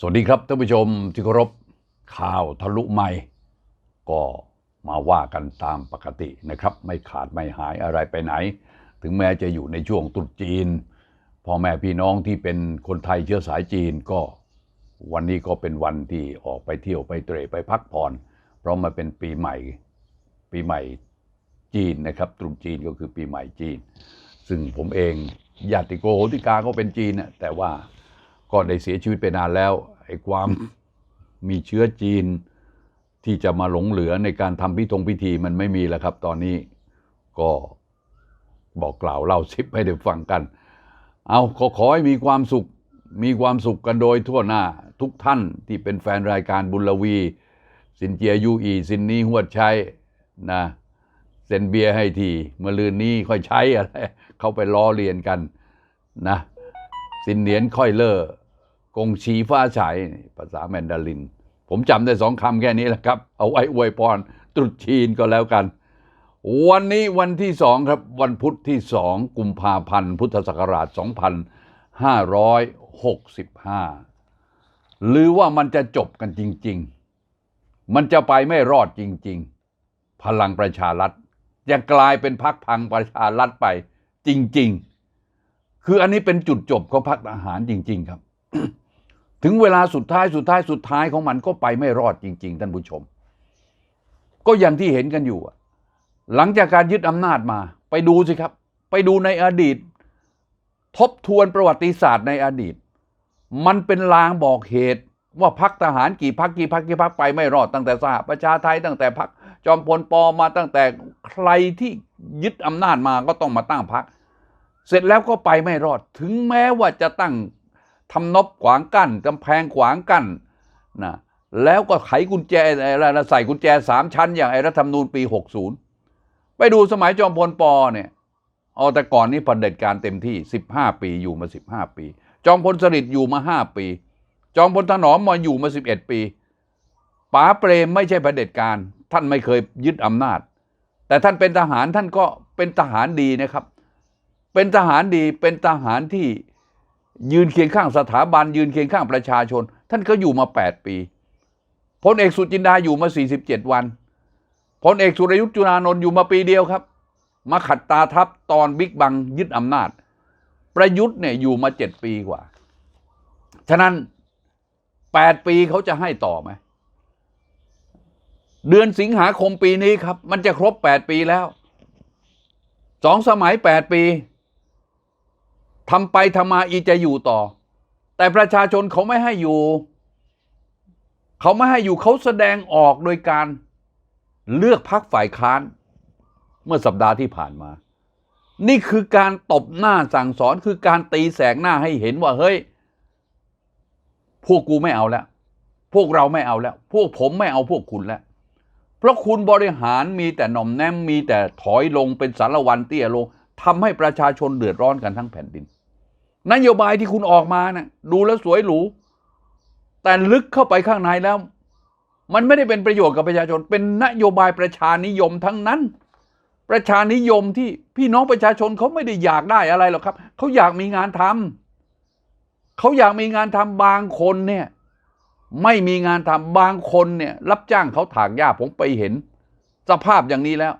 สวัสดีครับท่านผู้ชมที่เคารพข่าวทะลุไม่ ก็มาว่ากันตามปกตินะครับ ไม่ขาดไม่หายอะไรไปไหน ถึงแม้จะอยู่ในช่วงตรุษจีนพ่อแม่พี่น้องที่เป็นคนไทยเชื้อสายจีนก็ วันนี้ก็เป็นวันที่ออกไปเที่ยวไปเตร่ไปพักผ่อน เพราะมันเป็นปีใหม่ปีใหม่จีนนะครับตรุษจีนก็คือปีใหม่จีน ซึ่งผมเองญาติโกโหติกาก็เป็นจีนนะแต่ว่า ก็ได้เสียชีวิตไปนานแล้วไอ้ความมีเชื้อจีนที่จะมาหลงเหลือในการทำพิธงพิธีมันไม่มีแล้วครับ ตอนนี้ก็บอกกล่าวเล่าซิปให้ได้ฟังกัน เอาขอขอให้มีความสุขมีความสุขกันโดยทั่วหน้าทุกท่านที่เป็นแฟนรายการบุญลวี สินเจียยูอี สินนี้หวดใช้นะเซนเบียร์ให้ทีเมื่อลืนนี้ค่อยใช้อะไร เขาไปล้อเลียนกันนะ สินเหนียนค่อยเลอกงชีฟ้าฉายภาษาแมนดาริน ผมจำได้สองคำแค่นี้แหละครับ เอาไว้อวยพรตรุษจีนก็แล้วกัน วันนี้วันที่สองครับ วันพุธที่สองกุมภาพันธ์ พุทธศักราช 2565 หรือว่ามันจะจบกันจริง ๆ มันจะไปไม่รอดจริง ๆ พลังประชารัฐจะกลายเป็นพักพังประชารัฐไปจริง ๆ คืออันนี้เป็นจุดจบของพรรคทหารจริง ๆ ครับ ถึงเวลาสุดท้ายสุดท้ายสุดท้ายของมันก็ไปไม่รอดจริง ๆ ท่านผู้ชม ก็อย่างที่เห็นกันอยู่ หลังจากการยึดอำนาจมา ไปดูสิครับ ไปดูในอดีต ทบทวนประวัติศาสตร์ในอดีต มันเป็นลางบอกเหตุว่าพักทหารกี่พักกี่พักกี่พักไปไม่รอดตั้งแต่สหประชาไทยตั้งแต่พักจอมพลปอมาตั้งแต่ใครที่ยึดอำนาจมาก็ต้องมาตั้งพัก เสร็จแล้วก็ไปไม่รอด ถึงแม้ว่าจะตั้งทำนบขวางกั้นกำแพงขวางกั้นนะแล้วก็ไขกุญแจอะไรนะใส่กุญแจสามชั้น อย่างไอรัฐธรรมนูญปี 60 ไปดูสมัยจอมพลปอเนี่ยเอาแต่ก่อนนี้เผด็จการเต็มที่ 15 ปีอยู่มา 15 ปี จอมพลสฤษดิ์อยู่มา 5 ปี จอมพลถนอมมาอยู่มา 11 ปีป๋าเปรมไม่ใช่เผด็จการ ท่านไม่เคยยึดอำนาจ แต่ท่านเป็นทหารท่านก็เป็นทหารดีนะครับ เป็นทหารดีเป็นทหารที่ยืนเคียงข้างสถาบัน ยืนเคียงข้างประชาชน ท่านก็อยู่มา 8 ปีพลเอกสุจินดาอยู่มา 47 วันพลเอกสุรยุทธ์จุลานนท์อยู่มาปีเดียวครับ มาขัดตาทับตอนบิ๊กบังยึดอำนาจ ประยุทธ์เนี่ยอยู่มา7ปีกว่า ฉะนั้น8ปีเขาจะให้ต่อไหมเดือนสิงหาคมปีนี้ครับ มันจะครบ8ปีแล้วสองสมัย8ปี ทำไปทำมาอีจะอยู่ต่อ แต่ประชาชนเขาไม่ให้อยู่ เขาไม่ให้อยู่เขาแสดงออกโดยการเลือกพักฝ่ายค้าน เมื่อสัปดาห์ที่ผ่านมา นี่คือการตบหน้าสั่งสอนคือการตีแสกหน้าให้เห็นว่าเฮ้ย พวกกูไม่เอาแล้ว พวกเราไม่เอาแล้ว พวกผมไม่เอาพวกคุณแล้วเพราะคุณบริหารมีแต่หน่อมแนมมีแต่ถอยลงเป็นสารวันเตี้ยลงทำให้ประชาชนเดือดร้อนกันทั้งแผ่นดิน นโยบายที่คุณออกมานะ่ะดูแล้วสวยหรู แต่ลึกเข้าไปข้างในแล้ว มันไม่ได้เป็นประโยชน์กับประชาชน เป็นนโยบายประชานิยมทั้งนั้น ประชานิยมที่พี่น้องประชาชนเขาไม่ได้อยากได้อะไรหรอกครับเขาอยากมีงานทำเขาอยากมีงานทำบางคนเนี่ยไม่มีงานทำบางคนเนี่ย รับจ้างเขาถากหญ้าผมไปเห็น สภาพอย่างนี้แล้ว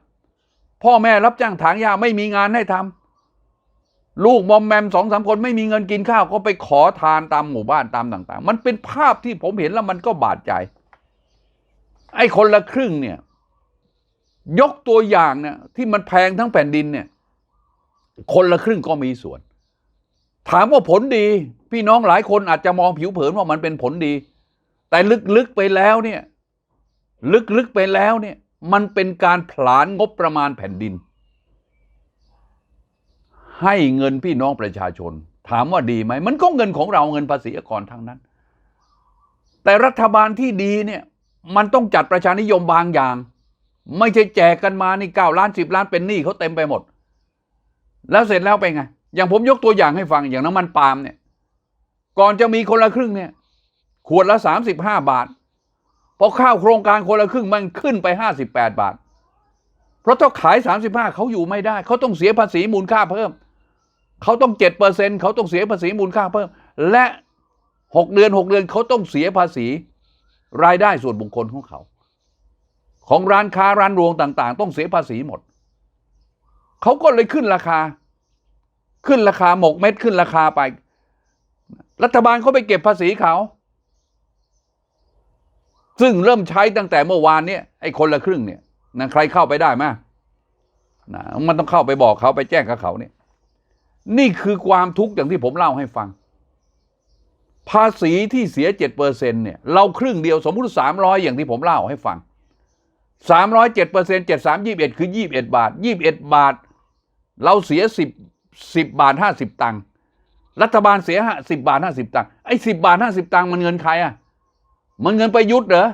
พ่อแม่รับจ้างถางหญ้าไม่มีงานให้ทำ ลูกมอมแมมสองสามคนไม่มีเงินกินข้าวก็ไปขอทานตามหมู่บ้านตามต่าง ๆ มันเป็นภาพที่ผมเห็นแล้วมันก็บาดใจ ไอ้คนละครึ่งเนี่ย ยกตัวอย่างเนี่ยที่มันแพงทั้งแผ่นดินเนี่ย คนละครึ่งก็มีส่วน ถามว่าผลดี พี่น้องหลายคนอาจจะมองผิวเผินว่ามันเป็นผลดี แต่ลึกๆไปแล้วเนี่ย ลึกๆไปแล้วเนี่ย มันเป็นการผลาญงบประมาณแผ่นดิน ให้เงินพี่น้องประชาชน ถามว่าดีไหม มันก็เงินของเราเงินภาษีอากรทั้งนั้น แต่รัฐบาลที่ดีเนี่ย มันต้องจัดประชานิยมบางอย่าง ไม่ใช่แจกกันมานี่เก้าล้านสิบล้านเป็นหนี้เขาเต็มไปหมด แล้วเสร็จแล้วไปไง อย่างผมยกตัวอย่างให้ฟังอย่างน้ำมันปาล์มเนี่ย ก่อนจะมีคนละครึ่งเนี่ย ขวดละสามสิบห้าบาทพอข้าวโครงการคนละครึ่งมันขึ้นไปห้าสิบแปดบาท เพราะถ้าขายสามสิบห้าเขาอยู่ไม่ได้ เขาต้องเสียภาษีมูลค่าเพิ่ม เขาต้องเจ็ดเปอร์เซ็นเขาต้องเสียภาษีมูลค่าเพิ่ม และหกเดือนหกเดือนเขาต้องเสียภาษี รายได้ส่วนบุคคลของเขา ของร้านค้าร้านรวงต่าง ๆ ต้องเสียภาษีหมด เขาก็เลยขึ้นราคา ขึ้นราคาหมกเม็ดขึ้นราคาไป รัฐบาลเขาไปเก็บภาษีเขา ซึ่งเริ่มใช้ตั้งแต่เมื่อวานเนี่ยไอ้คนละครึ่งเนี่ยนะใครเข้าไปได้ไหมนะมันต้องเข้าไปบอกเขาไปแจ้งกับเขาเนี่ย นี่คือความทุกข์อย่างที่ผมเล่าให้ฟัง ภาษีที่เสียเจ็ดเปอร์เซ็นเนี่ยเราครึ่งเดียวสมมุติสามร้อยอย่างที่ผมเล่าให้ฟังสามร้อยเจ็ดเปอร์เซ็นเจ็ดสามยี่สิบเอ็ดคือยี่บเอ็ดบาทยี่บเอ็ดบาท เราเสียสิบสิบบาทห้าสิบตังค์รัฐบาลเสียสิบบาทห้าสิบตังค์ไอ้สิบบาทห้าสิบตังค์มันเงินใครอะมันเงินประยุทธ์เหรอ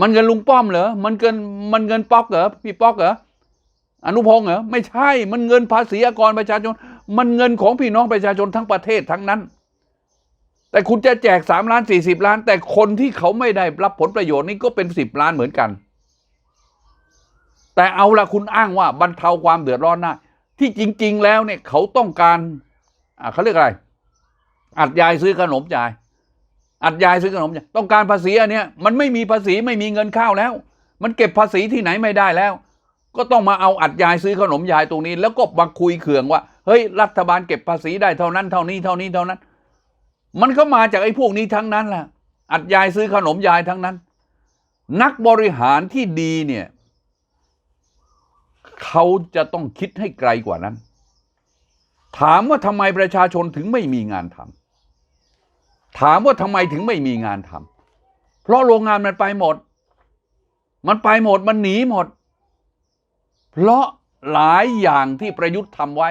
มันเงินลุงป้อมเหรอมันเงินมันเงินป๊อกเหรอพี่ป๊อกเหรอ อนุพงศ์เหรอไม่ใช่มันเงินภาษีอากรประชาชน มันเงินของพี่น้องประชาชนทั้งประเทศทั้งนั้น แต่คุณจะแจกสามล้านสี่สิบล้าน แต่คนที่เขาไม่ได้รับผลประโยชน์นี่ก็เป็นสิบล้านเหมือนกัน แต่เอาละคุณอ้างว่าบรรเทาความเดือดร้อนได้ที่จริง ๆ แล้วเนี่ยเขาต้องการเขาเรียกอะไร อัดยายซื้อขนมจ่าย อัดยายซื้อขนมจ่ายต้องการภาษีอันเนี้ยมันไม่มีภาษีไม่มีเงินเข้าแล้ว มันเก็บภาษีที่ไหนไม่ได้แล้ว ก็ต้องมาเอาอัดยายซื้อขนมยายตรงนี้ แล้วก็มาคุยเขื่องว่า เฮ้ย รัฐบาลเก็บภาษีได้เท่านั้นเท่านี้เท่านี้เท่านั้น มันก็มาจากไอ้พวกนี้ทั้งนั้นแหละอัดยายซื้อขนมยายทั้งนั้น นักบริหารที่ดีเนี่ยเขาจะต้องคิดให้ไกลกว่านั้น ถามว่าทำไมประชาชนถึงไม่มีงานทำถามว่าทำไมถึงไม่มีงานทำเพราะโรงงานมันไปหมด มันไปหมดมันหนีหมด เพราะหลายอย่างที่ประยุทธ์ทำไว้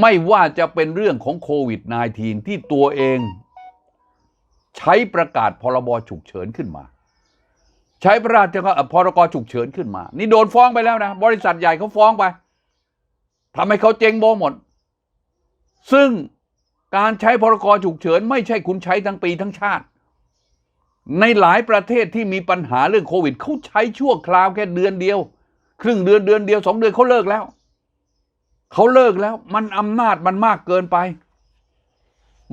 ไม่ว่าจะเป็นเรื่องของโควิด -19 ที่ตัวเองใช้ประกาศพรบฉุกเฉินขึ้นมา ใช้พระราชกพรกฉุกเฉินขึ้นมา นี่โดนฟ้องไปแล้วนะ บริษัทใหญ่เขาฟ้องไปทำให้เขาเจ๊งโบหมด ซึ่งการใช้พรกฉุกเฉิน ไม่ใช่คุณใช้ทั้งปีทั้งชาติ ในหลายประเทศที่มีปัญหาเรื่องโควิดเขาใช้ชั่วคราวแค่เดือนเดียว ครึ่งเดือนเดือนเดียวสองเดือนเขาเลิกแล้ว เขาเลิกแล้ว มันอำนาจมันมากเกินไป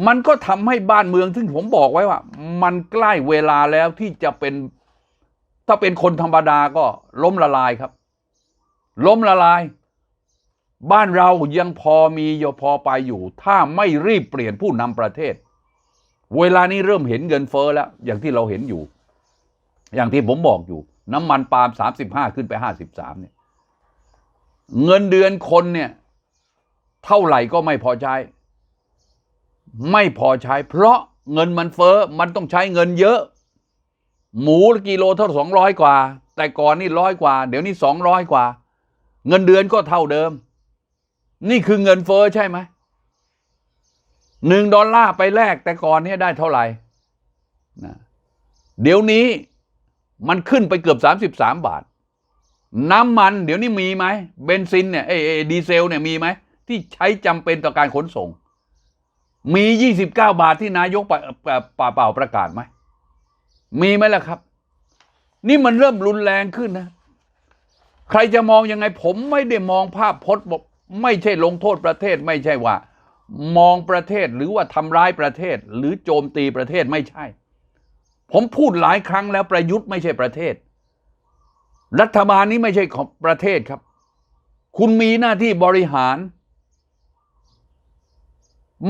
มันก็ทำให้บ้านเมืองซึ่งผมบอกไว้ว่า มันใกล้เวลาแล้วที่จะเป็น ถ้าเป็นคนธรรมดาก็ล้มละลายครับ ล้มละลาย บ้านเรายังพอมีโยพอไปอยู่ ถ้าไม่รีบเปลี่ยนผู้นำประเทศ เวลานี้เริ่มเห็นเงินเฟ้อแล้ว อย่างที่เราเห็นอยู่ อย่างที่ผมบอกอยู่ น้ำมันปาล์มสามสิบห้าขึ้นไปห้าสิบสามเนี่ย เงินเดือนคนเนี่ย เท่าไหร่ก็ไม่พอใช้ ไม่พอใช้ เพราะเงินมันเฟ้อมันต้องใช้เงินเยอะ หมูกิโลเท่าสองร้อยกว่า แต่ก่อนนี่ร้อยกว่า เดี๋ยวนี้สองร้อยกว่า เงินเดือนก็เท่าเดิม นี่คือเงินเฟ้อใช่ไหมหนึ่งดอลลาร์ไปแลกแต่ก่อนเนี่ยได้เท่าไหร่นะเดี๋ยวนี้ มันขึ้นไปเกือบสามสิบสามบาท น้ำมันเดี๋ยวนี้มีไหมเบนซินเนี่ยเอเอดีเซลเนี่ยมีไหม ที่ใช้จำเป็นต่อการขนส่ง มียี่สิบเก้าบาทที่นายกป่าเปล่าประกาศไหม มีไหมล่ะครับ นี่มันเริ่มรุนแรงขึ้นนะ ใครจะมองยังไงผมไม่ได้มองภาพพจน์บอกไม่ใช่ลงโทษประเทศไม่ใช่ว่า มองประเทศหรือว่าทำร้ายประเทศ หรือโจมตีประเทศไม่ใช่ ผมพูดหลายครั้งแล้วประยุทธ์ไม่ใช่ประเทศ รัฐบาลนี้ไม่ใช่ของประเทศครับ คุณมีหน้าที่บริหาร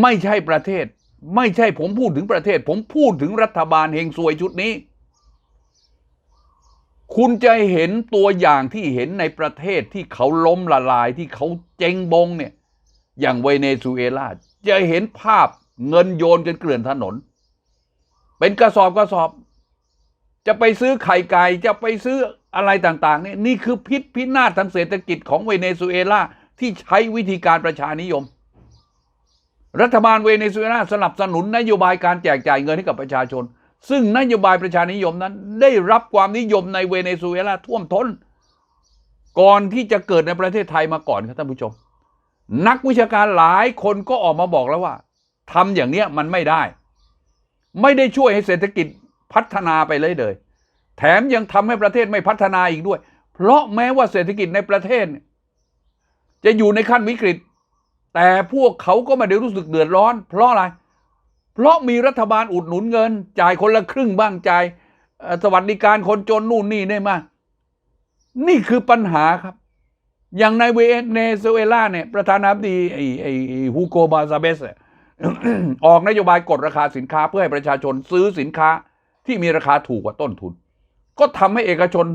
ไม่ใช่ประเทศ ไม่ใช่ผมพูดถึงประเทศ ผมพูดถึงรัฐบาลเฮงซวยชุดนี้ คุณจะเห็นตัวอย่างที่เห็นในประเทศที่เขาล้มละลายที่เขาเจงบงเนี่ยอย่างเวเนซุเอลาจะเห็นภาพเงินโยนกันเกลื่อนถนน เป็นกระสอบกระสอบ จะไปซื้อไข่ไก่จะไปซื้ออะไรต่างๆเนี่ยนี่คือพิษพินาศทางเศรษฐกิจของเวเนซุเอลาที่ใช้วิธีการประชานิยม รัฐบาลเวเนซุเอลาสนับสนุนนโยบายการแจกจ่ายเงินให้กับประชาชน ซึ่งนโยบายประชานิยมนั้น ได้รับความนิยมในเวเนซุเอลาท่วมท้น ก่อนที่จะเกิดในประเทศไทยมาก่อนครับท่านผู้ชม นักวิชาการหลายคนก็ออกมาบอกแล้วว่าทำอย่างเนี้ยมันไม่ได้ ไม่ได้ช่วยให้เศรษฐกิจพัฒนาไปเลยเลย แถมยังทำให้ประเทศไม่พัฒนาอีกด้วย เพราะแม้ว่าเศรษฐกิจในประเทศ จะอยู่ในขั้นวิกฤต แต่พวกเขาก็ไม่ได้รู้สึกเดือดร้อน เพราะอะไร เพราะมีรัฐบาลอุดหนุนเงิน จ่ายคนละครึ่งบ้างจ่ายสวัสดิการคนจนนู่นนี่ได้มานี่คือปัญหาครับ อย่างในเวเนซุเอลาเนี่ย ประธานาธิบดีไอ้ไอ้ไอ้ฮูโกบาซาเบสเนี่ย ออกนโยบายกดราคาสินค้าเพื่อให้ประชาชนซื้อสินค้าที่มีราคาถูกกว่าต้นทุน ก็ทำให้เอกชน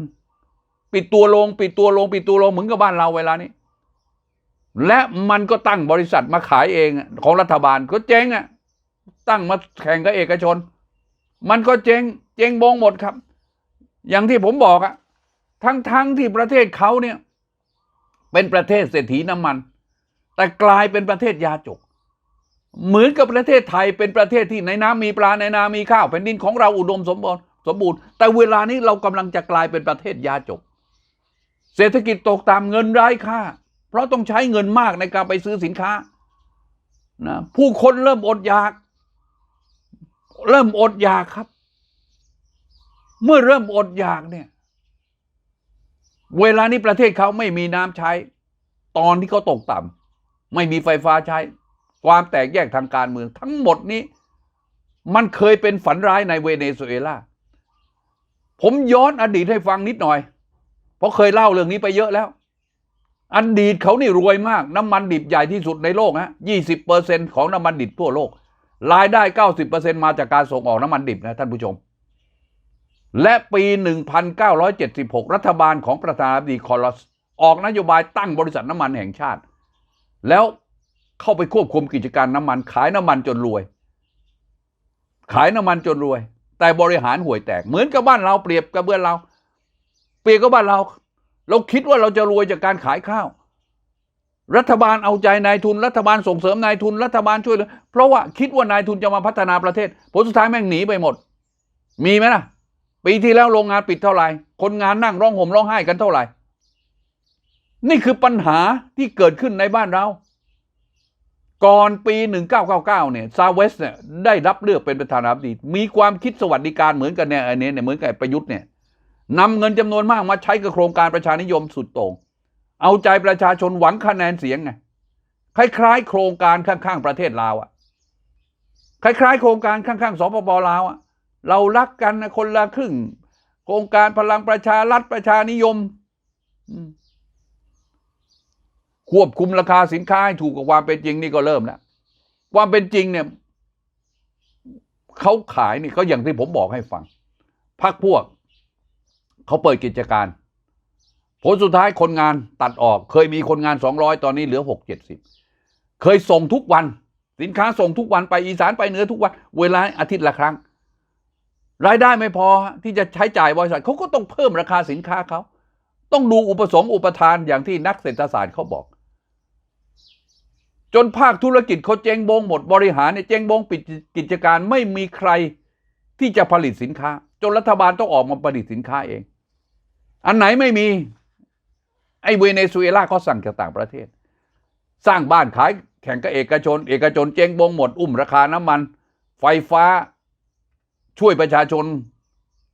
ปิดตัวลง ปิดตัวลง ปิดตัวลงเหมือนกับบ้านเราเวลานี้ และมันก็ตั้งบริษัทมาขายเองของรัฐบาลก็เจ๊งอะตั้งมาแข่งกับเอกชน มันก็เจ๊งเจ๊งบงหมดครับ อย่างที่ผมบอกอะทั้งทั้งที่ประเทศเขาเนี่ย เป็นประเทศเศรษฐีน้ำมัน แต่กลายเป็นประเทศยาจก เหมือนกับประเทศไทยเป็นประเทศที่ในน้ำมีปลาในนามีข้าวแผ่นดินของเราอุดมสมบูรณ์สมบูรณ์แต่เวลานี้เรากำลังจะกลายเป็นประเทศยาจก เศรษฐกิจตกตามเงินไร้ค่า เพราะต้องใช้เงินมากในการไปซื้อสินค้านะผู้คนเริ่มอดอยาก เริ่มอดอยากครับ เมื่อเริ่มอดอยากเนี่ย เวลานี้ประเทศเขาไม่มีน้ำใช้ ตอนที่เขาตกต่ำไม่มีไฟฟ้าใช้ ความแตกแยกทางการเมือง ทั้งหมดนี้ มันเคยเป็นฝันร้ายในเวเนซุเอลาผมย้อนอดีตให้ฟังนิดหน่อย เพราะเคยเล่าเรื่องนี้ไปเยอะแล้ว อดีตเขานี่รวยมาก น้ำมันดิบใหญ่ที่สุดในโลกฮะยี่สิบเปอร์เซ็นของน้ำมันดิบทั่วโลก รายได้เก้าสิบเปอร์เซ็นมาจากการส่งออกน้ำมันดิบนะท่านผู้ชม และปี 1976 รัฐบาลของประธานาธิบดีคอลอส ออกนโยบายตั้งบริษัทน้ำมันแห่งชาติ แล้ว เข้าไปควบคุมกิจการน้ำมัน ขายน้ำมันจนรวย ขายน้ำมันจนรวย แต่บริหารห่วยแตก เหมือนกับบ้านเราเปรียบกับเบื้อนเรา เปรียบกับบ้านเรา เราคิดว่าเราจะรวยจากการขายข้าว รัฐบาลเอาใจนายทุน รัฐบาลส่งเสริมนายทุน รัฐบาลช่วยเหลือเพราะว่าคิดว่านายทุนจะมาพัฒนาประเทศผลสุดท้ายแม่งหนีไปหมด มีไหมล่ะ ปีที่แล้วโรงงานปิดเท่าไหร่ คนงานนั่งร้องห่มร้องไห้กันเท่าไหร่ นี่คือปัญหาที่เกิดขึ้นในบ้านเรา ก่อนปี 1999 เนี่ยซาเวสเนี่ยได้รับเลือกเป็นประธานาธิบดี มีความคิดสวัสดิการเหมือนกันเนี่ยอันนี้เนี่ยเหมือนกับประยุทธ์เนี่ยนำเงินจำนวนมากมาใช้กับโครงการประชานิยมสุดโต่งเอาใจประชาชนหวังคะแนนเสียงไงคล้ายๆ โครงการข้างๆประเทศลาวอะคล้ายๆ โครงการข้างๆสปปลาวอะเรารักกันนะคนละครึ่ง โครงการพลังประชารัฐประชานิยมอืม ควบคุมราคาสินค้าให้ถูกกับความเป็นจริงนี่ก็เริ่มแล้วความเป็นจริงเนี่ยเขาขายนี่ก็อย่างที่ผมบอกให้ฟังพักพวกเขาเปิดกิจการ ผลสุดท้ายคนงานตัดออก เคยมีคนงานสองร้อยตอนนี้เหลือหกเจ็ดสิบเคยส่งทุกวัน สินค้าส่งทุกวันไปอีสานไปเหนือทุกวัน เวลาอาทิตย์ละครั้ง รายได้ไม่พอที่จะใช้จ่ายบริษัทเขาก็ต้องเพิ่มราคาสินค้าเขา ต้องดูอุปสงค์อุปทานอย่างที่นักเศรษฐศาสตร์เขาบอก จนภาคธุรกิจเขาเจ๊งบงหมดบริหารเนี่ยเจ๊งบงปิดกิจการไม่มีใครที่จะผลิตสินค้า จนรัฐบาลต้องออกมาผลิตสินค้าเอง อันไหนไม่มี ไอ้เวเนซุเอลาเขาสั่งจากต่างประเทศ สร้างบ้านขายแข่งกับเอกชน เอกชนเจ๊งบงหมด อุ้มราคาน้ำมัน ไฟฟ้าช่วยประชาชน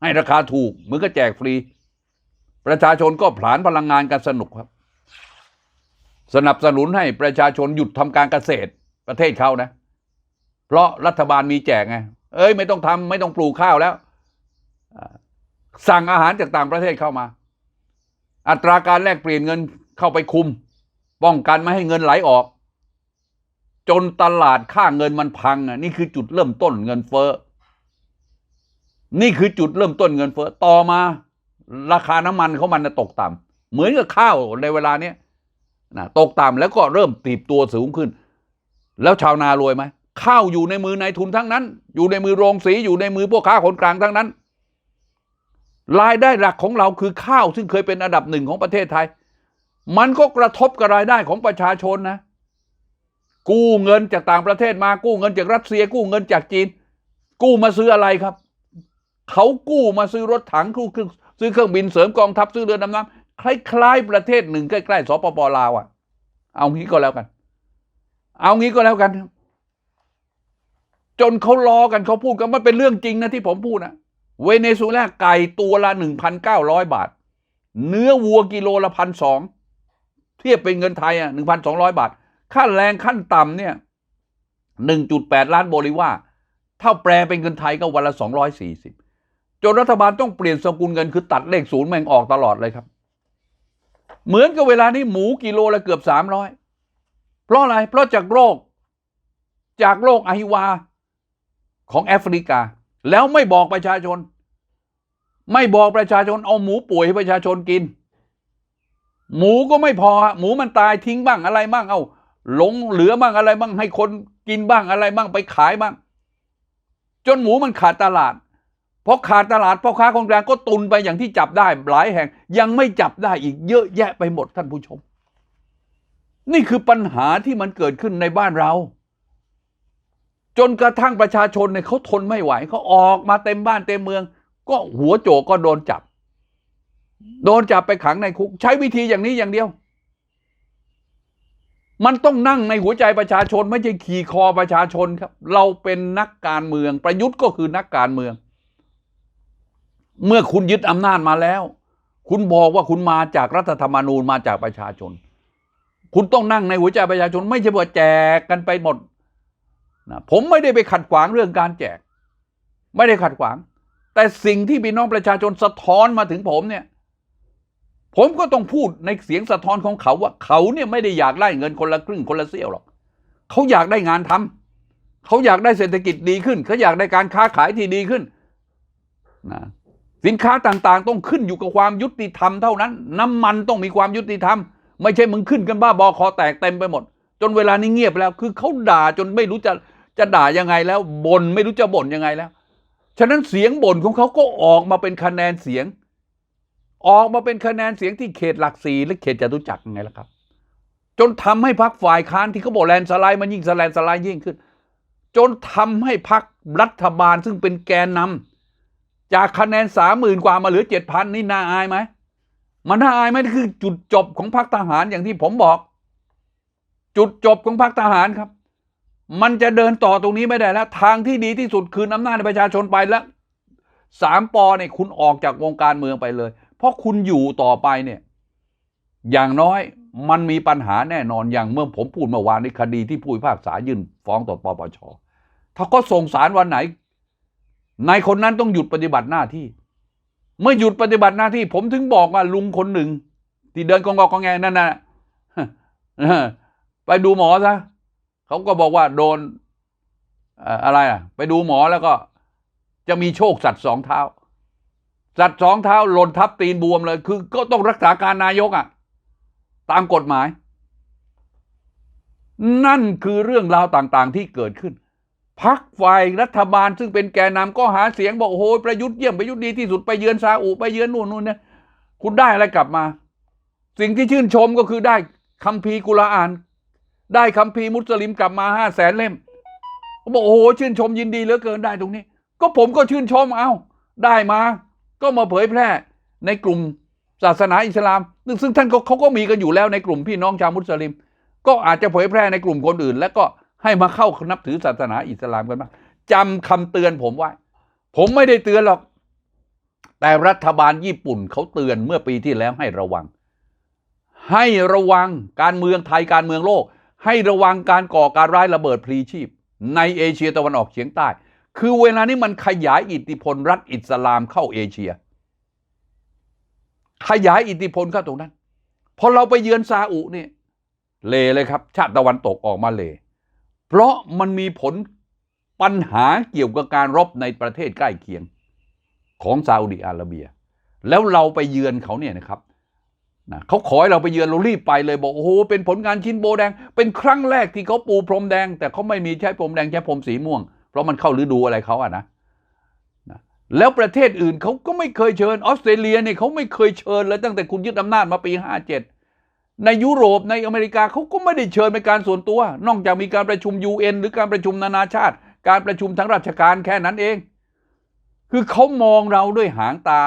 ให้ราคาถูกเหมือนกับแจกฟรี ประชาชนก็ผลานพลังงานกันสนุกครับ สนับสนุนให้ประชาชนหยุดทำการเกษตรประเทศเขานะ เพราะรัฐบาลมีแจกไง เอ้ยไม่ต้องทำไม่ต้องปลูกข้าวแล้ว สั่งอาหารจากต่างประเทศเข้ามา อัตราการแลกเปลี่ยนเงินเข้าไปคุม ป้องกันไม่ให้เงินไหลออก จนตลาดค่าเงินมันพังอะนี่คือจุดเริ่มต้นเงินเฟ้อนี่คือจุดเริ่มต้นเงินเฟ้อต่อมา ราคาน้ำมันเขามันตกต่ำเหมือนกับข้าวในเวลาเนี้ย นะตกต่ำแล้วก็เริ่มตีบตัวสูงขึ้น แล้วชาวนารวยไหมข้าวอยู่ในมือนายทุนทั้งนั้น อยู่ในมือโรงสีอยู่ในมือพวกค้าคนกลางทั้งนั้นรายได้หลักของเราคือข้าวซึ่งเคยเป็นอันดับหนึ่งของประเทศไทย มันก็กระทบกับรายได้ของประชาชนนะ กู้เงินจากต่างประเทศมากู้เงินจากรัสเซีย กู้เงินจากจีน กู้มาซื้ออะไรครับ เขากู้มาซื้อรถถังกู้คืองซื้อเครื่องบินเสริมกองทัพซื้อเรือดำน้ำ คล้ายๆประเทศหนึ่งใกล้ๆสปปลาวอะ เอางี้ก็แล้วกัน เอางี้ก็แล้วกัน จนเขาล้อกันเขาพูดกันมันเป็นเรื่องจริงนะที่ผมพูดนะเวเนซุเอลาไก่ตัวละหนึ่งพันเก้าร้อยบาท เนื้อวัวกิโลละพันสองเทียบเป็นเงินไทยอะหนึ่งพันสองร้อยบาทค่าแรงขั้นต่ำเนี่ยหนึ่งจุดแปดล้านโบลิวาถ้าแปลเป็นเงินไทยก็วันละ240จนรัฐบาลต้องเปลี่ยนสกุลเงินคือตัดเลขศูนย์แม่งออกตลอดเลยครับ เหมือนกับเวลานี้หมูกิโลละเกือบ300เพราะอะไร เพราะจากโรค จากโรคอหิวาของแอฟริกา แล้วไม่บอกประชาชน ไม่บอกประชาชนเอาหมูป่วยให้ประชาชนกิน หมูก็ไม่พอ หมูมันตายทิ้งบ้างอะไรบ้างเอาหลงเหลือบ้างอะไรบ้างให้คนกินบ้างอะไรบ้างไปขายบ้าง จนหมูมันขาดตลาด เพราะขาดตลาดพ่อค้าคนกลางก็ตุนไปอย่างที่จับได้หลายแห่งยังไม่จับได้อีกเยอะแยะไปหมดท่านผู้ชม นี่คือปัญหาที่มันเกิดขึ้นในบ้านเรา จนกระทั่งประชาชนเนี่ยเขาทนไม่ไหวเขาออกมาเต็มบ้านเต็มเมือง ก็หัวโจกก็โดนจับ โดนจับไปขังในคุก ใช้วิธีอย่างนี้อย่างเดียว มันต้องนั่งในหัวใจประชาชนไม่ใช่ขี่คอประชาชนครับ เราเป็นนักการเมืองประยุทธ์ก็คือนักการเมือง เมื่อคุณยึดอำนาจมาแล้ว คุณบอกว่าคุณมาจากรัฐธรรมนูญมาจากประชาชน คุณต้องนั่งในหัวใจประชาชน ไม่ใช่ว่าแจกกันไปหมดนะผมไม่ได้ไปขัดขวางเรื่องการแจก ไม่ได้ขัดขวาง แต่สิ่งที่พี่น้องประชาชนสะท้อนมาถึงผมเนี่ย ผมก็ต้องพูดในเสียงสะท้อนของเขาว่าเขาเนี่ยไม่ได้อยากได้เงินคนละครึ่งคนละเสี้ยวหรอกเขาอยากได้งานทำเขาอยากได้เศรษฐกิจดีขึ้น เขาอยากได้การค้าขายที่ดีขึ้นนะ สินค้าต่างๆ ต้องขึ้นอยู่กับความยุติธรรมเท่านั้น น้ำมันต้องมีความยุติธรรม ไม่ใช่มึงขึ้นกันบ้าบอคอแตกเต็มไปหมด จนเวลานี้เงียบแล้ว คือเขาด่าจนไม่รู้จะจะด่ายังไงแล้วบ่นไม่รู้จะบ่นยังไงแล้ว ฉะนั้นเสียงบ่นของเขาก็ออกมาเป็นคะแนนเสียง ออกมาเป็นคะแนนเสียงที่เขตหลักสี่และเขตจตุจักรยังไงล่ะครับ จนทำให้พักฝ่ายค้านที่เขาบอกแลนสไลด์มันยิ่งสแลนสไลด์ยิ่งขึ้น จนทำให้พักรัฐบาลซึ่งเป็นแกนนำ จากคะแนนสามหมื่นกว่ามาเหลือเจ็ดพันนี่น่าอายไหมมันน่าอายไหมนี่คือจุดจบของพรรคทหารอย่างที่ผมบอก จุดจบของพรรคทหารครับ มันจะเดินต่อตรงนี้ไม่ได้แล้ว ทางที่ดีที่สุดคืนอำนาจให้ประชาชนไปแล้วสามปอเนี่ยคุณออกจากวงการเมืองไปเลย เพราะคุณอยู่ต่อไปเนี่ย อย่างน้อยมันมีปัญหาแน่นอนอย่างเมื่อผมพูดเมื่อวานในคดีที่ผู้พิพากษายื่นฟ้องต่อปปชถ้าก็ส่งสารวันไหน นายคนนั้นต้องหยุดปฏิบัติหน้าที่ เมื่อหยุดปฏิบัติหน้าที่ ผมถึงบอกว่าลุงคนหนึ่ง ที่เดินกองกองแงนั่นน่ะไปดูหมอซะเขาก็บอกว่าโดนเอ่ออะไรอะ ไปดูหมอแล้วก็ จะมีโชคสัตว์สองเท้า สัตว์สองเท้าหล่นทับตีนบวมเลย คือก็ต้องรักษาการนายกอะ ตามกฎหมาย นั่นคือเรื่องราวต่างๆที่เกิดขึ้น พักฝ่ายรัฐบาลซึ่งเป็นแกนนำก็หาเสียงบอกโอ้โหประยุทธ์เยี่ยมประยุทธ์ดีที่สุดไปเยือนซาอุไปเยือนนู่นนู่นเนี่ยคุณได้อะไรกลับมา สิ่งที่ชื่นชมก็คือได้คัมภีร์กุรอาน ได้คัมภีร์มุสลิมกลับมาห้าแสนเล่มเขาบอกโอ้โหชื่นชมยินดีเหลือเกินได้ตรงนี้ ก็ผมก็ชื่นชมเอาได้มา ก็มาเผยแพร่ในกลุ่มศาสนาอิสลามซึ่งซึ่งท่านเขาก็มีกันอยู่แล้วในกลุ่มพี่น้องชาวมุสลิม ก็อาจจะเผยแพร่ในกลุ่มคนอื่น แล้วก็ ให้มาเข้านับถือศาสนาอิสลามกันบ้างจำคำเตือนผมไว้ ผมไม่ได้เตือนหรอก แต่รัฐบาลญี่ปุ่นเขาเตือนเมื่อปีที่แล้วให้ระวัง ให้ระวังการเมืองไทยการเมืองโลก ให้ระวังการก่อการร้ายระเบิดพลีชีพ ในเอเชียตะวันออกเฉียงใต้ คือเวลานี้มันขยายอิทธิพลรัฐอิสลามเข้าเอเชีย ขยายอิทธิพลเข้าตรงนั้นพอเราไปเยือนซาอุเนี่ยเลเลยครับ ชาติตะวันตกออกมาเล เพราะมันมีผลปัญหาเกี่ยวกับการรบในประเทศใกล้เคียงของซาอุดิอาระเบีย แล้วเราไปเยือนเขาเนี่ยนะครับนะเขาขอให้เราไปเยือนเรารีบไปเลยบอกโอ้โหเป็นผลงานชิ้นโบแดง เป็นครั้งแรกที่เขาปูพรมแดง แต่เขาไม่มีใช้พรมแดงใช้พรมสีม่วง เพราะมันเข้าฤดูอะไรเขาอะนะนะแล้วประเทศอื่นเขาก็ไม่เคยเชิญออสเตรเลียเนี่ยเขาไม่เคยเชิญเลยตั้งแต่คุณยึดอำนาจมาปีห้าเจ็ด ในยุโรปในอเมริกาเขาก็ไม่ได้เชิญเป็นการส่วนตัว นอกจากมีการประชุม UN หรือการประชุมนานาชาติ การประชุมทั้งราชการแค่นั้นเอง คือเขามองเราด้วยหางตา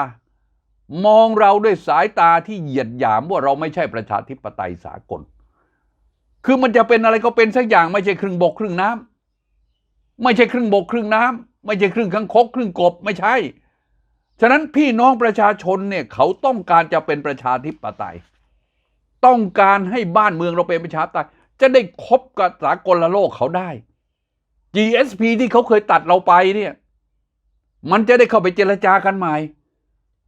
มองเราด้วยสายตาที่เหยียดหยามว่าเราไม่ใช่ประชาธิปไตยสากล คือมันจะเป็นอะไรก็เป็นสักอย่างไม่ใช่ครึ่งบกครึ่งน้ำไม่ใช่ครึ่งบกครึ่งน้ำไม่ใช่ครึ่งคังคก ครึ่งกบไม่ใช่ ฉะนั้นพี่น้องประชาชนเนี่ยเขาต้องการจะเป็นประชาธิปไตย ต้องการให้บ้านเมืองเราเป็นประชาธิปไตยจะได้คบกับสากลโลกเขาได้ GSP ที่เขาเคยตัดเราไปเนี่ย มันจะได้เข้าไปเจรจากันใหม่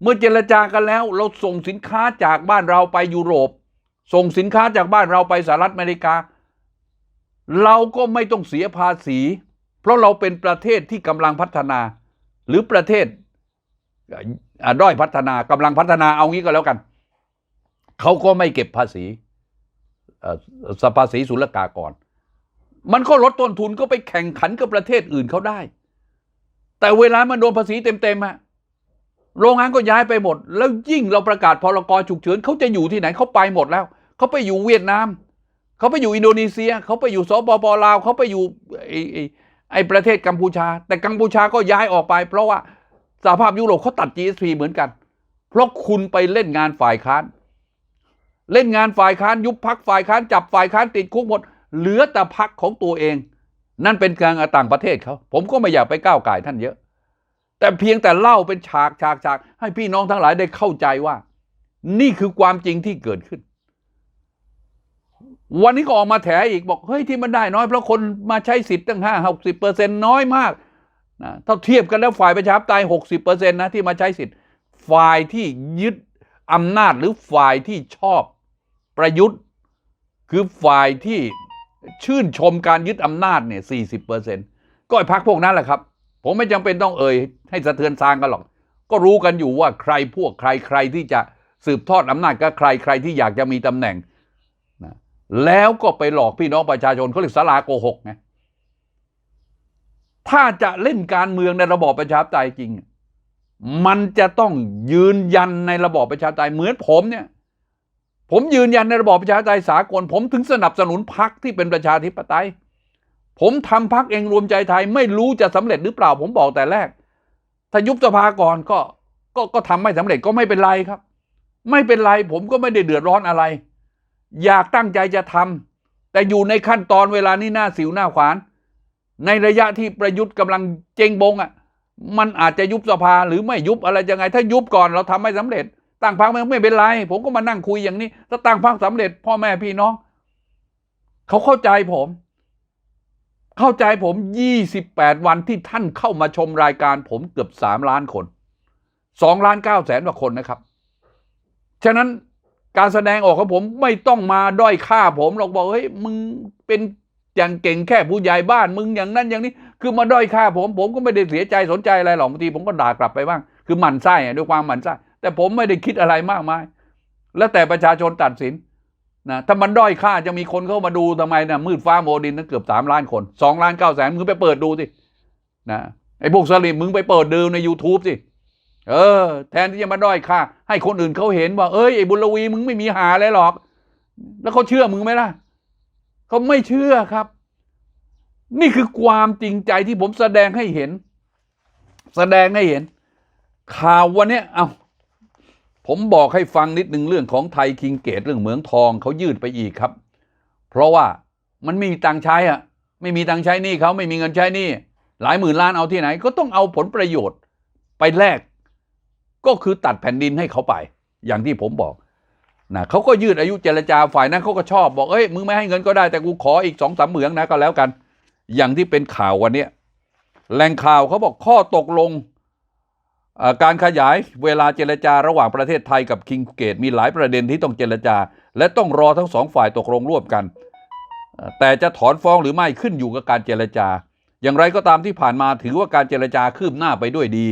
เมื่อเจรจากันแล้ว เราส่งสินค้าจากบ้านเราไปยุโรป ส่งสินค้าจากบ้านเราไปสหรัฐอเมริกา เราก็ไม่ต้องเสียภาษี เพราะเราเป็นประเทศที่กำลังพัฒนา หรือประเทศอ่ด้อยพัฒนากำลังพัฒนาเอางี้ก็แล้วกัน เขาก็ไม่เก็บภาษีเอ่อสภาษีศุลกากร มันก็ลดต้นทุนก็ไปแข่งขันกับประเทศอื่นเขาได้ แต่เวลามันโดนภาษีเต็มๆอะโรงงานก็ย้ายไปหมด แล้วยิ่งเราประกาศพรกฉุกเฉินเขาจะอยู่ที่ไหนเขาไปหมดแล้ว เขาไปอยู่เวียดนาม เขาไปอยู่อินโดนีเซีย เขาไปอยู่สปปลาว เขาไปอยู่ไอ้ไอ้ไอ้ประเทศกัมพูชา แต่กัมพูชาก็ย้ายออกไป เพราะว่าสหภาพยุโรปเขาตัด GSP เหมือนกัน เพราะคุณไปเล่นงานฝ่ายค้าน เล่นงานฝ่ายค้านยุบพักฝ่ายค้านจับฝ่ายค้านติดคุกหมด เหลือแต่พักของตัวเอง นั่นเป็นการต่างประเทศเขาผมก็ไม่อยากไปก้าวไก่ท่านเยอะ แต่เพียงแต่เล่าเป็นฉากฉากฉากให้พี่น้องทั้งหลายได้เข้าใจว่า นี่คือความจริงที่เกิดขึ้น วันนี้ก็ออกมาแถอีกบอกเฮ้ยที่มันได้น้อยเพราะคนมาใช้สิทธิ์ตั้งห้าหกสิบเปอร์เซ็นต์น้อยมากนะถ้าเทียบกันแล้วฝ่ายประชาธิปไตยหกสิบเปอร์เซ็นต์นะที่มาใช้สิทธิ์ฝ่ายที่ยึดอำนาจหรือฝ่ายที่ชอบ ประยุทธ์ คือฝ่ายที่ชื่นชมการยึดอำนาจเนี่ยสี่สิบเปอร์เซ็นก็ไอ้พักพวกนั้นแหละครับ ผมไม่จำเป็นต้องเอ่ยให้สะเทือนซางกันหรอก ก็รู้กันอยู่ว่าใครพวกใครใครที่จะสืบทอดอำนาจก็ใครใครที่อยากจะมีตำแหน่งนะแล้วก็ไปหลอกพี่น้องประชาชนเขาเรียกสาราโกหกไงถ้าจะเล่นการเมืองในระบอบประชาธิปไตยจริง มันจะต้องยืนยันในระบอบประชาธิปไตยเหมือนผมเนี่ย ผมยืนยันในระบอบประชาธิปไตยสากล ผมถึงสนับสนุนพรรคที่เป็นประชาธิปไตย ผมทำพักเองรวมใจไทยไม่รู้จะสำเร็จหรือเปล่า ผมบอกแต่แรก ถ้ายุบสภาก่อนก็ก็ก็ทำไม่สำเร็จก็ไม่เป็นไรครับ ไม่เป็นไรผมก็ไม่ได้เดือดร้อนอะไร อยากตั้งใจจะทำแต่อยู่ในขั้นตอนเวลานี้หน้าสิวหน้าขวาน ในระยะที่ประยุทธ์กำลังเจงบงอะมันอาจจะยุบสภาหรือไม่ยุบอะไรยังไง ถ้ายุบก่อนเราทำไม่สำเร็จ ตั้งพักไม่เป็นไร ผมก็มานั่งคุยอย่างนี้ถ้าตั้งพักสำเร็จ พ่อแม่พี่น้อง เขาเข้าใจผม เข้าใจผม 28 วันที่ท่านเข้ามาชมรายการ ผมเกือบ 3 ล้านคน2ล้าน9แสนกว่าคนนะครับ ฉะนั้นการแสดงออกของผมไม่ต้องมาด้อยค่าผมหรอกบอกเฮ้ยมึงเป็นอย่างเก่งแค่ผู้ใหญ่บ้านมึงอย่างนั้นอย่างนี้ คือมาด้อยค่าผม ผมก็ไม่ได้เสียใจสนใจอะไรหรอกบางทีผมก็ด่ากลับไปบ้าง คือหมั่นไส้ด้วยความหมั่นไส้ แต่ผมไม่ได้คิดอะไรมากมาย แล้วแต่ประชาชนตัดสินนะถ้ามันด้อยค่าจะมีคนเข้ามาดูทำไมนะมืดฟ้าโมดินนั้นเกือบสามล้านคนสองล้านเก้าแสนมึงไปเปิดดูสินะไอ้พวกสลิมมึงไปเปิดดูใน YouTube สิเออ แทนที่จะมาด้อยค่า ให้คนอื่นเขาเห็นว่า เอ้ยไอ้บุญลวีมึงไม่มีหาอะไรหรอก แล้วเขาเชื่อมึงไหมล่ะเขาไม่เชื่อครับ นี่คือความจริงใจที่ผมแสดงให้เห็น แสดงให้เห็น ข่าววันนี้เอ้า ผมบอกให้ฟังนิดหนึ่งเรื่องของไทยคิงเกตเรื่องเหมืองทองเขายืดไปอีกครับ เพราะว่ามันไม่มีตังใช้อะไม่มีตังใช้นี่เขาไม่มีเงินใช้นี่ หลายหมื่นล้านเอาที่ไหน ก็ต้องเอาผลประโยชน์ไปแลกก็คือตัดแผ่นดินให้เขาไป อย่างที่ผมบอกนะเขาก็ยืดอายุเจรจาฝ่ายนั้นเขาก็ชอบบอกเอ้ยมึงไม่ให้เงินก็ได้แต่กูขออีกสองสามเหมืองนะก็แล้วกัน อย่างที่เป็นข่าววันนี้แหล่งข่าวเขาบอกข้อตกลง การขยายเวลาเจรจาระหว่างประเทศไทยกับคิงเกตมีหลายประเด็นที่ต้องเจรจา และต้องรอทั้งสองฝ่ายตกลงร่วมกัน แต่จะถอนฟ้องหรือไม่ขึ้นอยู่กับการเจรจา อย่างไรก็ตามที่ผ่านมาถือว่าการเจรจาคืบหน้าไปด้วยดี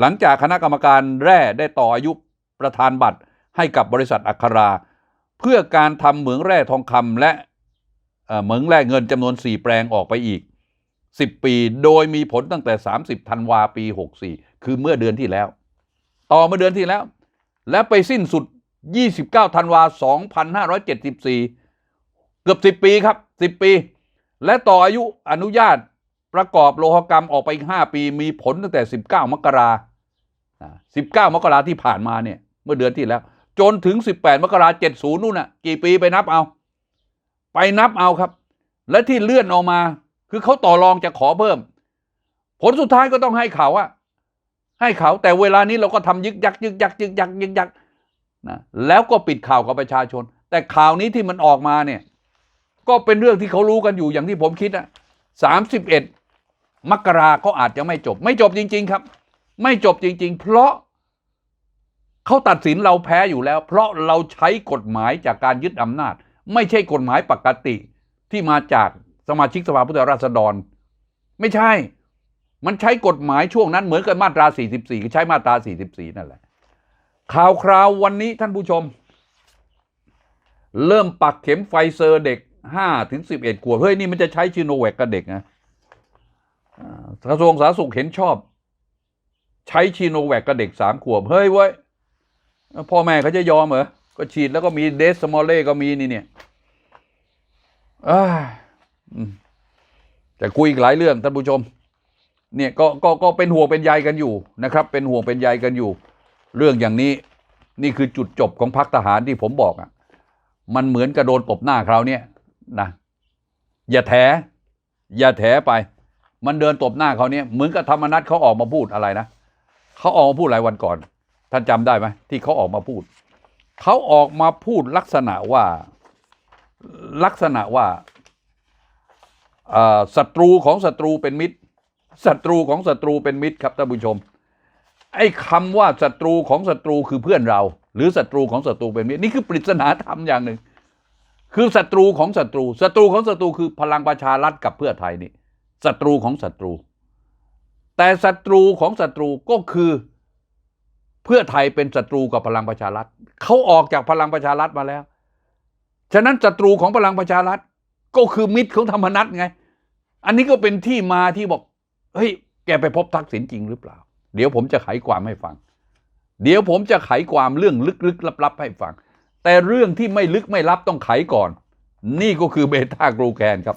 หลังจากคณะกรรมการแร่ได้ต่ออายุประธานบัตรให้กับบริษัทอัครา เพื่อการทำเหมืองแร่ทองคำและเอ่อเหมืองแร่เงินจำนวน 4 แปลงออกไปอีก 10 ปี โดยมีผลตั้งแต่ 30 ธันวาปี 64 คือเมื่อเดือนที่แล้ว ต่อเมื่อเดือนที่แล้ว และไปสิ้นสุด 29ธันวา2574 เกือบ 10 ปีครับ 10 ปี และต่ออายุอนุญาตประกอบโลหกรรมออกไปอีก 5 ปี มีผลตั้งแต่ 19 มกราอ่า19มกราที่ผ่านมาเนี่ย เมื่อเดือนที่แล้ว จนถึง 18 มกรา70นู่นน่ะ กี่ปีไปนับเอา ไปนับเอาครับ และที่เลื่อนออกมา คือเขาต่อรองจะขอเพิ่ม ผลสุดท้ายก็ต้องให้เขาอะ ให้เขา แต่เวลานี้เราก็ทำยึกยักยึกยักยึกยักยึกยักนะแล้วก็ปิดข่าวกับประชาชน แต่ข่าวนี้ที่มันออกมาเนี่ย ก็เป็นเรื่องที่เขารู้กันอยู่อย่างที่ผมคิดอะสามสิบเอ็ดมกราก็อาจจะไม่จบ ไม่จบจริง ๆครับ ไม่จบจริง ๆ เพราะเขาตัดสินเราแพ้อยู่แล้ว เพราะเราใช้กฎหมายจากการยึดอำนาจ ไม่ใช่กฎหมายปกติที่มาจากสมาชิกสภาผู้แทนราษฎร ไม่ใช่ มันใช้กฎหมายช่วงนั้นเหมือนกับมาตรา 44ก็ใช้มาตรา 44 นั่นแหละ ข่าวคราววันนี้ท่านผู้ชม เริ่มปักเข็มไฟเซอร์เด็ก5ถึง11ขวบเฮ้ยนี่มันจะใช้ชิโนแวคกับเด็กนะกระทรวงสาธารณสุขเห็นชอบ ใช้ชิโนแวคกับเด็ก3ขวบเฮ้ยเว้ยพ่อแม่เขาจะยอมเหรอ ก็ฉีดแล้วก็มีเดสมอลเล่ก็มีนี่เนี่ยอ้าแต่คุยอีกหลายเรื่องท่านผู้ชม เนี่ยก็ก็ก็เป็นห่วงเป็นใยกันอยู่นะครับ เป็นห่วงเป็นใยกันอยู่ เรื่องอย่างนี้นี่คือจุดจบของพรรคทหารที่ผมบอกอะ่ะมันเหมือนกระโดนตบหน้าคราวเนี้ยนะอย่าแถอย่าแถไป มันเดินตบหน้าเขาเนี่ยเหมือนกับธรรมนัตเขาออกมาพูดอะไรนะเขาออกมาพูดหลายวันก่อน ท่านจำได้ไหมที่เขาออกมาพูดเขาออกมาพูดลักษณะว่าลักษณะว่าอ่อศัตรูของศัตรูเป็นมิตร ศัตรูของศัตรูเป็นมิตรครับท่านผู้ชม ไอ้คำว่าศัตรูของศัตรูคือเพื่อนเรา หรือศัตรูของศัตรูเป็นมิตรนี่คือปริศนาธรรมอย่างหนึ่ง คือศัตรูของศัตรูศัตรูของศัตรูคือพลังประชารัฐกับเพื่อไทยนี่ศัตรูของศัตรู แต่ศัตรูของศัตรูก็คือเพื่อไทยเป็นศัตรูกับพลังประชารัฐเขาออกจากพลังประชารัฐมาแล้ว ฉะนั้นศัตรูของพลังประชารัฐก็คือมิตรของธรรมนัตไง อันนี้ก็เป็นที่มาที่บอก เฮ้ย แกไปพบทักษิณจริงหรือเปล่า เดี๋ยวผมจะไขความให้ฟัง เดี๋ยวผมจะไขความเรื่องลึกๆลับๆให้ฟัง แต่เรื่องที่ไม่ลึกไม่ลับต้องไขก่อน นี่ก็คือเบต้ากรูแคนครับ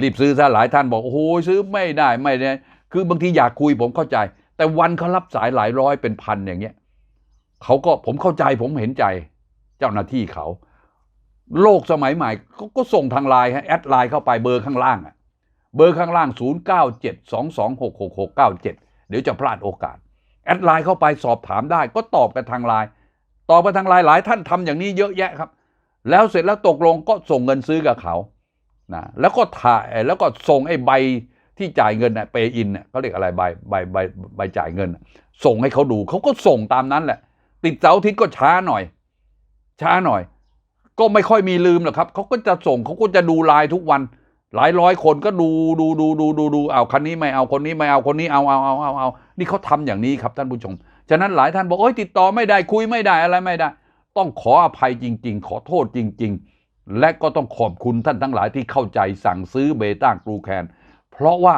รีบซื้อซะหลายท่านบอก โอ้โหซื้อไม่ได้ไม่ได้ คือบางทีอยากคุยผมเข้าใจ แต่วันเขารับสายหลายร้อยเป็นพันอย่างเงี้ยเขาก็ผมเข้าใจผมเห็นใจเจ้าหน้าที่เขา โลกสมัยใหม่เขาก็ส่งทางไลน์ฮะแอดไลน์เข้าไปเบอร์ข้างล่างอะ เบอร์ข้างล่าง 0972266697 เดี๋ยวจะพลาดโอกาส แอดไลน์เข้าไปสอบถามได้ก็ตอบกันทางไลน์ตอบกันทางไลน์หลายท่านทำอย่างนี้เยอะแยะครับ แล้วเสร็จแล้วตกลงก็ส่งเงินซื้อกับเขานะแล้วก็ถ่ายแล้วก็ส่งไอ้ใบที่จ่ายเงินเน่ะเปย์อินเนี่ยเขาเรียกอะไรใบใบใบใบจ่ายเงิน ส่งให้เขาดูเขาก็ส่งตามนั้นแหละ ติดเสาร์อาทิตย์ก็ช้าหน่อย ช้าหน่อย ก็ไม่ค่อยมีลืมหรอกครับเขาก็จะส่งเขาก็จะดูไลน์ทุกวัน หลายร้อยคนก็ดูดูดูดูดูดูเอาคันนี้ไม่เอาคนนี้ไม่เอาคนนี้เอาเอาเอาเอาเอานี่เขาทำอย่างนี้ครับท่านผู้ชม ฉะนั้นหลายท่านบอกโอ้ยติดต่อไม่ได้คุยไม่ได้อะไรไม่ได้ ต้องขออภัยจริง ๆ ขอโทษจริง ๆ และก็ต้องขอบคุณท่านทั้งหลายที่เข้าใจสั่งซื้อเบต้ากรูแคนเพราะว่า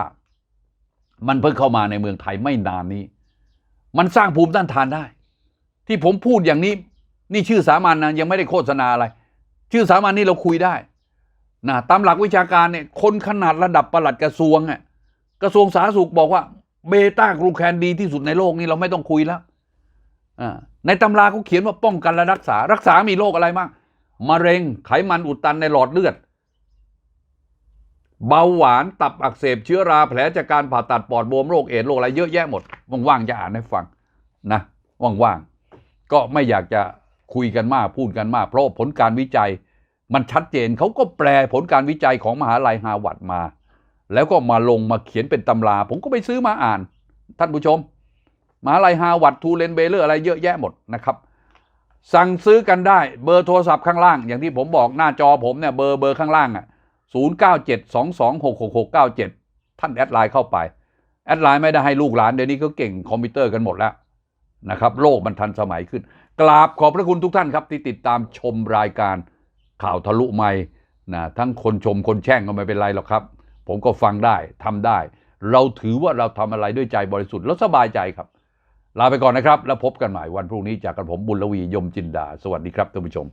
มันเพิ่งเข้ามาในเมืองไทยไม่นานนี้ มันสร้างภูมิต้านทานได้ ที่ผมพูดอย่างนี้ นี่ชื่อสามัญนะยังไม่ได้โฆษณาอะไร ชื่อสามัญนี่เราคุยได้ นะตามหลักวิชาการเนี่ยคนขนาดระดับประหลัดกระทรวงอะกระทรวงสาธารณสุขบอกว่าเบต้ากรูแคนดีที่สุดในโลกนี่เราไม่ต้องคุยแล้วในตำราเขาเขียนว่าป้องกันและรักษา รักษามีโรคอะไรบ้างมะเร็งไขมันอุดตันในหลอดเลือด เบาหวานตับอักเสบเชื้อราแผลจากการผ่าตัดปอดบวมโรคเอดส์โรคอะไรเยอะแยะหมด ว่างๆจะอ่านให้ฟังนะว่างๆก็ไม่อยากจะคุยกันมากพูดกันมาก เพราะผลการวิจัย มันชัดเจนเขาก็แปลผลการวิจัยของมหาลัยฮาร์วาร์ดมา แล้วก็มาลงมาเขียนเป็นตำรา ผมก็ไปซื้อมาอ่าน ท่านผู้ชม มหาลัยฮาร์วาร์ดทูเลนเบเลอร์อะไรเยอะแยะหมดนะครับสั่งซื้อกันได้เบอร์โทรศัพท์ข้างล่าง อย่างที่ผมบอกหน้าจอผมเนี่ยเบอร์เบอร์ข้างล่างอะศูนย์เก้าเจ็ดสองสองหกหกหกเก้าเจ็ดท่านแอดไลน์เข้าไป แอดไลน์ไม่ได้ให้ลูกหลานเดี๋ยวนี้ก็เก่งคอมพิวเตอร์กันหมดแล้วนะครับ โลกมันทันสมัยขึ้น กราบขอบพระคุณทุกท่านครับที่ติดตามชมรายการ ข่าวทะลุไม่นะทั้งคนชมคนแช่งก็ไม่เป็นไรหรอกครับ ผมก็ฟังได้ทำได้ เราถือว่าเราทำอะไรด้วยใจบริสุทธิ์แล้วสบายใจครับ ลาไปก่อนนะครับ แล้วพบกันใหม่วันพรุ่งนี้จากกันผมบุญลวียมจินดา สวัสดีครับท่านผู้ชม